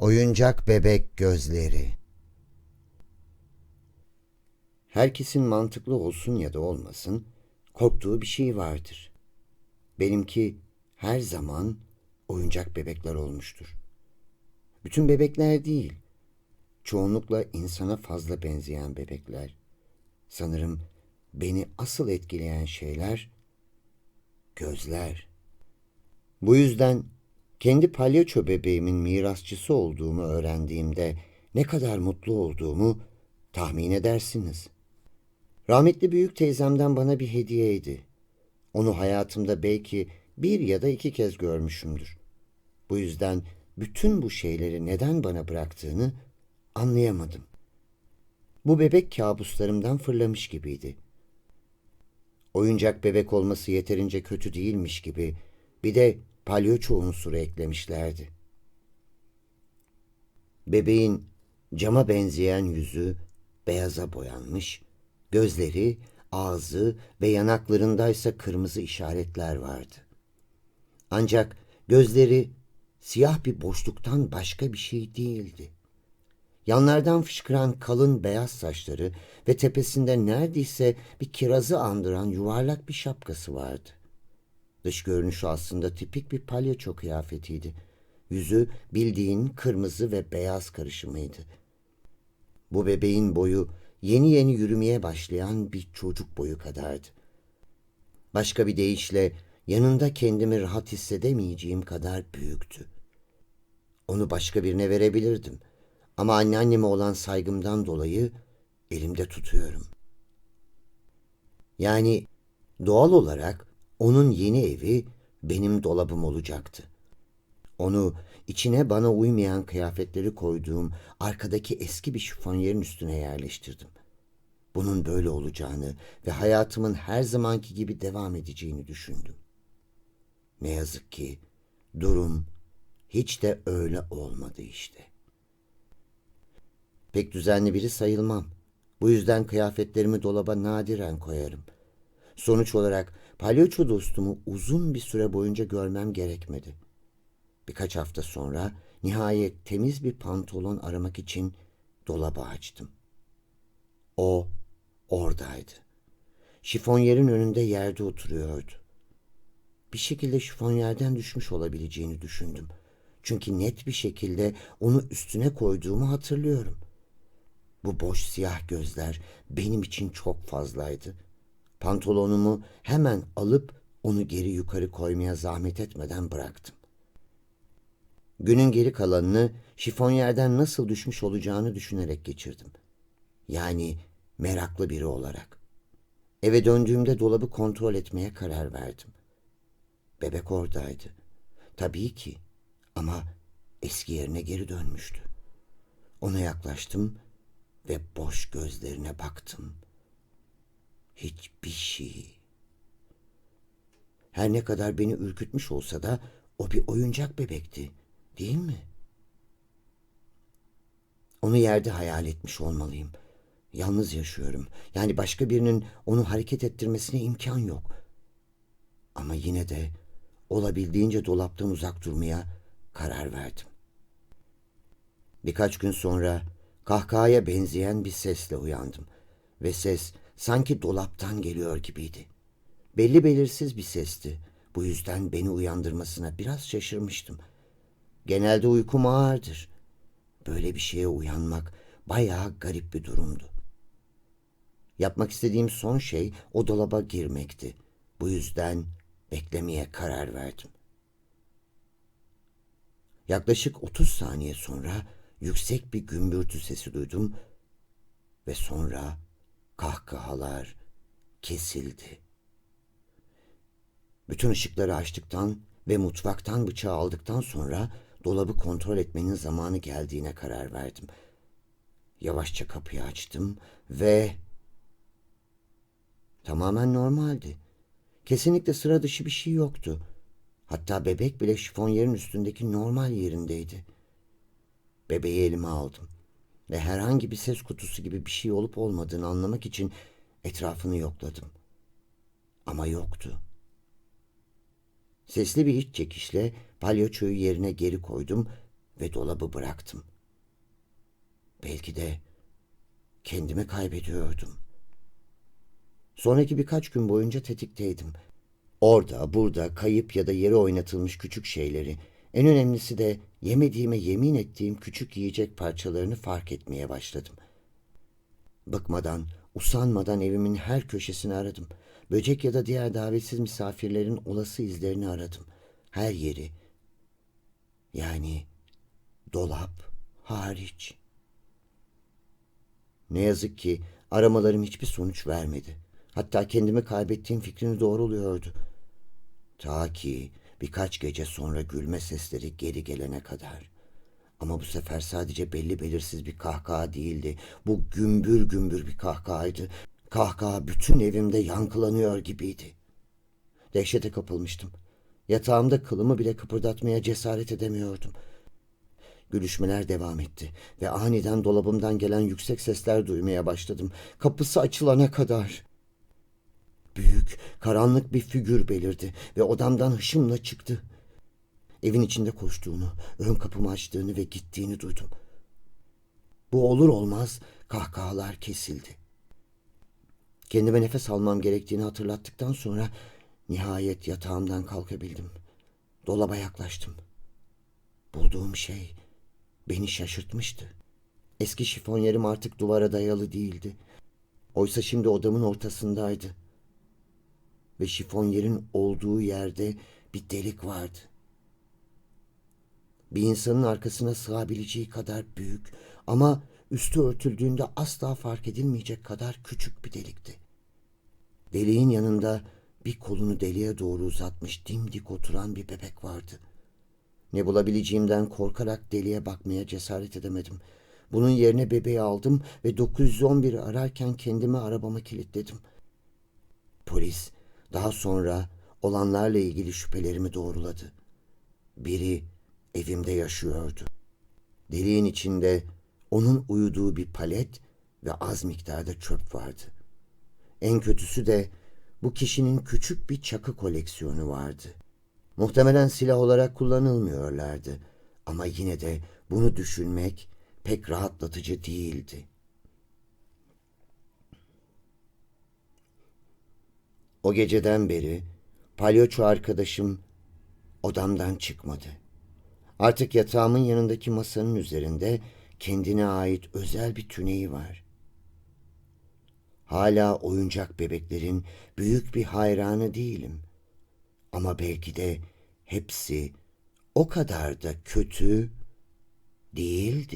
Oyuncak bebek gözleri. Herkesin mantıklı olsun ya da olmasın, korktuğu bir şey vardır. Benimki her zaman oyuncak bebekler olmuştur. Bütün bebekler değil, çoğunlukla insana fazla benzeyen bebekler. Sanırım beni asıl etkileyen şeyler gözler. Bu yüzden kendi palyaço bebeğimin mirasçısı olduğumu öğrendiğimde ne kadar mutlu olduğumu tahmin edersiniz. Rahmetli büyük teyzemden bana bir hediyeydi. Onu hayatımda belki bir ya da iki kez görmüşümdür. Bu yüzden bütün bu şeyleri neden bana bıraktığını anlayamadım. Bu bebek kabuslarımdan fırlamış gibiydi. Oyuncak bebek olması yeterince kötü değilmiş gibi bir de palyaço unsuru eklemişlerdi. Bebeğin cama benzeyen yüzü beyaza boyanmış, gözleri, ağzı ve yanaklarındaysa kırmızı işaretler vardı. Ancak gözleri siyah bir boşluktan başka bir şey değildi. Yanlardan fışkıran kalın beyaz saçları ve tepesinde neredeyse bir kirazı andıran yuvarlak bir şapkası vardı. Dış görünüşü aslında tipik bir palyaço kıyafetiydi. Yüzü bildiğin kırmızı ve beyaz karışımıydı. Bu bebeğin boyu yeni yeni yürümeye başlayan bir çocuk boyu kadardı. Başka bir deyişle yanında kendimi rahat hissedemeyeceğim kadar büyüktü. Onu başka birine verebilirdim ama anneanneme olan saygımdan dolayı elimde tutuyorum. Yani doğal olarak onun yeni evi benim dolabım olacaktı. Onu içine bana uymayan kıyafetleri koyduğum arkadaki eski bir şifonyerin üstüne yerleştirdim. Bunun böyle olacağını ve hayatımın her zamanki gibi devam edeceğini düşündüm. Ne yazık ki durum hiç de öyle olmadı işte. Pek düzenli biri sayılmam. Bu yüzden kıyafetlerimi dolaba nadiren koyarım. Sonuç olarak palyaço dostumu uzun bir süre boyunca görmem gerekmedi. Birkaç hafta sonra nihayet temiz bir pantolon aramak için dolabı açtım. O oradaydı. Şifonyerin önünde yerde oturuyordu. Bir şekilde şifonyerden düşmüş olabileceğini düşündüm. Çünkü net bir şekilde onu üstüne koyduğumu hatırlıyorum. Bu boş siyah gözler benim için çok fazlaydı. Pantolonumu hemen alıp onu geri yukarı koymaya zahmet etmeden bıraktım. Günün geri kalanını şifonyerden nasıl düşmüş olacağını düşünerek geçirdim. Yani meraklı biri olarak. Eve döndüğümde dolabı kontrol etmeye karar verdim. Bebek oradaydı. Tabii ki ama eski yerine geri dönmüştü. Ona yaklaştım ve boş gözlerine baktım. Hiçbir şey. Her ne kadar beni ürkütmüş olsa da o bir oyuncak bebekti, değil mi? Onu yerde hayal etmiş olmalıyım. Yalnız yaşıyorum. Yani başka birinin onu hareket ettirmesine imkan yok. Ama yine de olabildiğince dolaptan uzak durmaya karar verdim. Birkaç gün sonra kahkahaya benzeyen bir sesle uyandım ve ses sanki dolaptan geliyor gibiydi. Belli belirsiz bir sesti. Bu yüzden beni uyandırmasına biraz şaşırmıştım. Genelde uykum ağırdır. Böyle bir şeye uyanmak bayağı garip bir durumdu. Yapmak istediğim son şey o dolaba girmekti. Bu yüzden beklemeye karar verdim. Yaklaşık 30 saniye sonra yüksek bir gümbürtü sesi duydum ve sonra kahkahalar kesildi. Bütün ışıkları açtıktan ve mutfaktan bıçağı aldıktan sonra dolabı kontrol etmenin zamanı geldiğine karar verdim. Yavaşça kapıyı açtım ve tamamen normaldi. Kesinlikle sıra dışı bir şey yoktu. Hatta bebek bile şifonyerin üstündeki normal yerindeydi. Bebeği elime aldım ve herhangi bir ses kutusu gibi bir şey olup olmadığını anlamak için etrafını yokladım. Ama yoktu. Sesli bir iç çekişle palyaçoyu yerine geri koydum ve dolabı bıraktım. Belki de kendimi kaybediyordum. Sonraki birkaç gün boyunca tetikteydim. Orada, burada kayıp ya da yere oynatılmış küçük şeyleri, en önemlisi de yemediğime yemin ettiğim küçük yiyecek parçalarını fark etmeye başladım. Bıkmadan, usanmadan evimin her köşesini aradım. Böcek ya da diğer davetsiz misafirlerin olası izlerini aradım. Her yeri. Yani dolap hariç. Ne yazık ki aramalarım hiçbir sonuç vermedi. Hatta kendimi kaybettiğim fikrini doğruluyordu. Ta ki birkaç gece sonra gülme sesleri geri gelene kadar. Ama bu sefer sadece belli belirsiz bir kahkaha değildi. Bu gümbür gümbür bir kahkahaydı. Kahkaha bütün evimde yankılanıyor gibiydi. Dehşete kapılmıştım. Yatağımda kılımı bile kıpırdatmaya cesaret edemiyordum. Gülüşmeler devam etti ve aniden dolabımdan gelen yüksek sesler duymaya başladım. Kapısı açılana kadar. Büyük, karanlık bir figür belirdi ve odamdan hışımla çıktı. Evin içinde koştuğunu, ön kapımı açtığını ve gittiğini duydum. Bu olur olmaz kahkahalar kesildi. Kendime nefes almam gerektiğini hatırlattıktan sonra nihayet yatağımdan kalkabildim. Dolaba yaklaştım. Bulduğum şey beni şaşırtmıştı. Eski şifonyerim artık duvara dayalı değildi. Oysa şimdi odamın ortasındaydı. Ve şifonyerin olduğu yerde bir delik vardı. Bir insanın arkasına sığabileceği kadar büyük ama üstü örtüldüğünde asla fark edilmeyecek kadar küçük bir delikti. Deliğin yanında bir kolunu deliğe doğru uzatmış dimdik oturan bir bebek vardı. Ne bulabileceğimden korkarak deliğe bakmaya cesaret edemedim. Bunun yerine bebeği aldım ve 911'i ararken kendimi arabama kilitledim. Polis daha sonra olanlarla ilgili şüphelerimi doğruladı. Biri evimde yaşıyordu. Deliğin içinde onun uyuduğu bir palet ve az miktarda çöp vardı. En kötüsü de bu kişinin küçük bir çakı koleksiyonu vardı. Muhtemelen silah olarak kullanılmıyorlardı ama yine de bunu düşünmek pek rahatlatıcı değildi. O geceden beri palyaço arkadaşım odamdan çıkmadı. Artık yatağımın yanındaki masanın üzerinde kendine ait özel bir tüneyi var. Hala oyuncak bebeklerin büyük bir hayranı değilim. Ama belki de hepsi o kadar da kötü değil